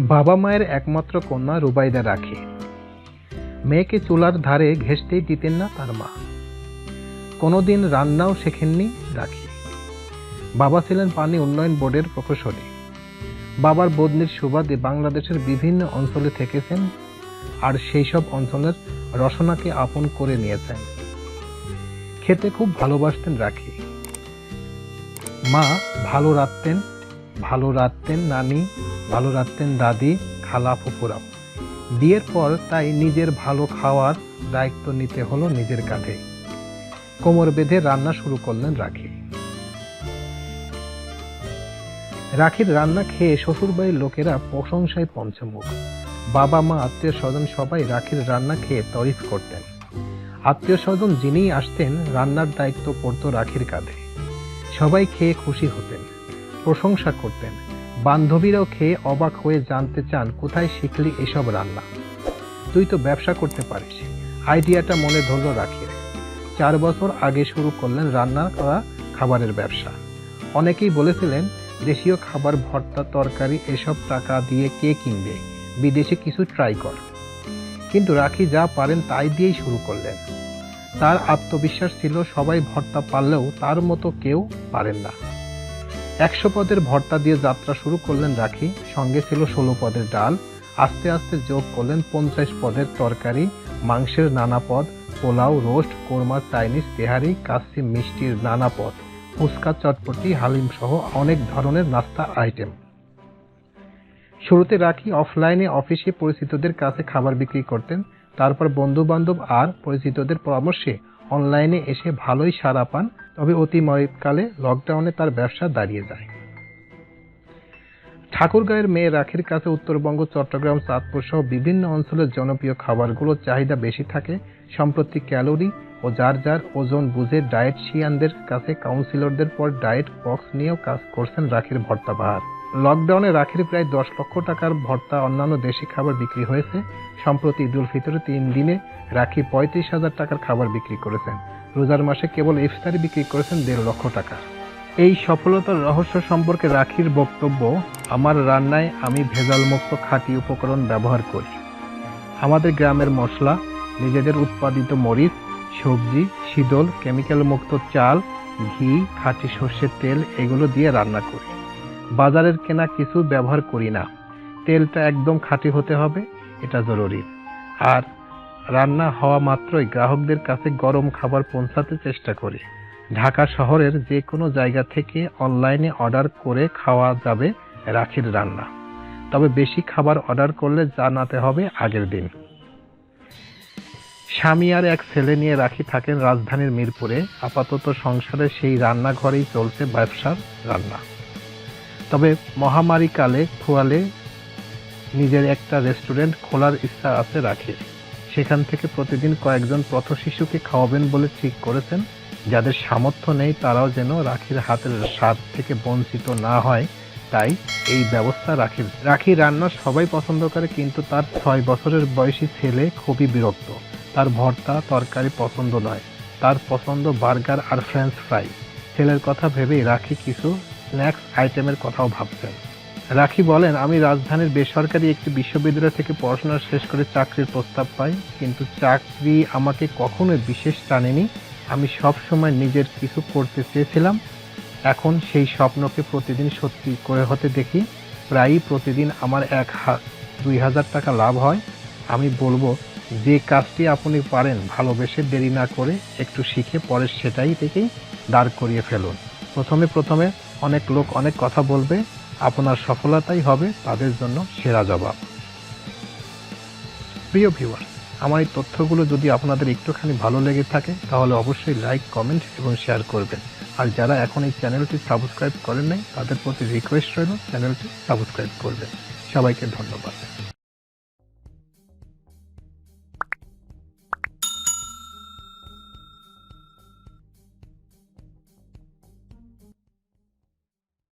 বাবা মায়ের একমাত্র কন্যা রুবাইদা রাখি। মেয়েকে চুলার ধারে ঘেঁষতেই দিতেন না তার মা। কোনোদিন রান্নাও শেখেননি রাখি। বাবা ছিলেন পানি উন্নয়ন বোর্ডের প্রকৌশলী। বাবার বদনির সুবাদে বাংলাদেশের বিভিন্ন অঞ্চলে থেকেছেন আর সেই সব অঞ্চলের রসনাকে আপন করে নিয়েছেন। খেতে খুব ভালোবাসতেন রাখি। মা ভালো রাখতেন ভালো রাখতেন নানি, ভালো রাখতেন দাদি, খালা ফুপুরাও বিয়ের পর তাই নিজের ভালো খাওয়ার দায়িত্ব নিতে হলো নিজের কাঁধে। কোমর বেঁধে রান্না শুরু করলেন রাখি। রাখির রান্না খেয়ে শ্বশুরবাড়ির লোকেরা প্রশংসায় পঞ্চমুখ। বাবা মা, আত্মীয় স্বজন সবাই রাখির রান্না খেয়ে তারিফ করতেন। আত্মীয় স্বজন যিনিই আসতেন, রান্নার দায়িত্ব পড়তো রাখির কাঁধে। সবাই খেয়ে খুশি হতেন। প্রশংসা করতেন। বান্ধবীরাও খেয়ে অবাক হয়ে জানতে চান, কোথায় শিখলি এসব রান্না? তুই তো ব্যবসা করতে পারিস। আইডিয়াটা মনে ধরল রাখির। চার বছর আগে শুরু করলেন রান্না করা খাবারের ব্যবসা। অনেকেই বলেছিলেন, দেশীয় খাবার, ভর্তা, তরকারি, এসব টাকা দিয়ে কে কিনবে? বিদেশে কিছু ট্রাই কর। কিন্তু রাখি যা পারেন তাই দিয়েই শুরু করলেন। তার আত্মবিশ্বাস ছিল, সবাই ভর্তা পারলেও তার মতো কেউ পারেন না। একশো পদের ভর্তা দিয়ে যাত্রা শুরু করলেন রাখি, সঙ্গে ছিল ষোলো পদের ডাল, আস্তে আস্তে যোগ করলেন পঞ্চাশ পদের তরকারি, মাংসের নানা পদ, পোলাও, রোস্ট, কোরমা, চাইনিজ, তেহারি, কাচ্চি মিষ্টির নানা পদ, ফুচকা, চটপটি, হালিম সহ অনেক ধরনের নাস্তা আইটেম। শুরুতে রাখি অফলাইনে অফিসে পরিচিতদের কাছে খাবার বিক্রি করতেন, তারপর বন্ধু বান্ধব আর পরিচিতদের পরামর্শে অনলাইনে এসে ভালোই সাড়া পান তবে অতিময়কালে লকডাউনে তার ব্যবসা দাঁড়িয়ে যায়। ঠাকুরগাঁয়ের মেয়ে রাখির কাছে উত্তরবঙ্গ, চট্টগ্রাম, চাঁদপুর সহ বিভিন্ন অঞ্চলের জনপ্রিয় খাবারগুলোর চাহিদা বেশি থাকে, সম্প্রতি ক্যালোরি ও যার যার ওজন বুঝে ডায়েটশিয়ানদের কাছে কাউন্সিলরদের পর ডায়েট বক্স নিয়েও কাজ করছেন রাখির ভর্তা বাহার লকডাউনে রাখির প্রায় দশ লক্ষ টাকার ভর্তা অন্যান্য দেশি খাবার বিক্রি হয়েছে। সম্প্রতি ঈদুল ফিতরে তিন দিনে রাখি পঁয়ত্রিশ হাজার টাকার খাবার বিক্রি করেছেন। রোজার মাসে কেবল ইফতারি বিক্রি করেছেন দেড় লক্ষ টাকা। এই সফলতার রহস্য সম্পর্কে রাখির বক্তব্য, আমার রান্নায় আমি ভেজালমুক্ত খাঁটি উপকরণ ব্যবহার করি। আমাদের গ্রামের মশলা, নিজেদের উৎপাদিত মরিচ, সবজি, শীতল, কেমিক্যাল মুক্ত চাল, ঘি, খাঁটি সর্ষের তেল, এগুলো দিয়ে রান্না করি। বাজারের কেনা কিছু ব্যবহার করি না। তেলটা একদম খাঁটি হতে হবে, এটা জরুরি। আর রান্না হওয়া মাত্রই গ্রাহকদের কাছে গরম খাবার পৌঁছাতে চেষ্টা করি। ঢাকা শহরের যে কোনো জায়গা থেকে অনলাইনে অর্ডার করে খাওয়া যাবে রাখির রান্না। তবে বেশি খাবার অর্ডার করলে জানাতে হবে আগের দিন। স্বামী আর এক ছেলে নিয়ে রাখি থাকেন রাজধানীর মিরপুরে। আপাতত সংসারে সেই রান্নাঘরেই চলছে ব্যবসার রান্না। তবে মহামারীকালে খোয়ালে নিজের একটা রেস্টুরেন্ট খোলার ইচ্ছা আছে রাখি সেখান থেকে প্রতিদিন কয়েকজন পথ শিশুকে খাওয়াবেন বলে ঠিক করেছেন। যাদের সামর্থ্য নেই, তারাও যেন রাখির হাতের স্বাদ থেকে বঞ্চিত না হয়। তাই এই ব্যবস্থা রাখি রাখি রান্না সবাই পছন্দ করে, কিন্তু তার ছয় বছরের বয়সী ছেলে খুবই বিরক্ত। তার ভর্তা, তরকারি পছন্দ নয়। তার পছন্দ বার্গার আর ফ্রেঞ্চ ফ্রাই। ছেলের কথা ভেবেই রাখি কিছু স্ন্যাক্স আইটেমের কথাও ভাবছেন। রাখি বলেন, আমি রাজধানীর বেসরকারি একটি বিশ্ববিদ্যালয় থেকে পড়াশোনা শেষ করে চাকরির প্রস্তাব পাই, কিন্তু চাকরি আমাকে কখনোই বিশেষ টানেনি। আমি সব সময় নিজের কিছু করতে চেয়েছিলাম। এখন সেই স্বপ্নকে প্রতিদিন সত্যি করে হতে দেখি। প্রায়ই প্রতিদিন আমার এক দুই হাজার টাকা লাভ হয়। আমি বলব, যে কাজটি আপনি পারেন ভালোবেসে দেরি না করে একটু শিখে পরে সেটাই থেকেই দাঁড় করিয়ে ফেলুন। প্রথমে প্রথমে অনেক লোক অনেক কথা বলবে। আপনার সফলতাই হবে তাদের জন্য সেরা জবাব। প্রিয় ভিউয়ার আমার এই তথ্যগুলো যদি আপনাদের একটুখানি ভালো লেগে থাকে, তাহলে অবশ্যই লাইক কমেন্ট এবং শেয়ার করবেন। আর যারা এখন এই চ্যানেলটি সাবস্ক্রাইব করেন নাই, তাদের প্রতি রিকোয়েস্ট রইল চ্যানেলটি সাবস্ক্রাইব করবেন। সবাইকে ধন্যবাদ।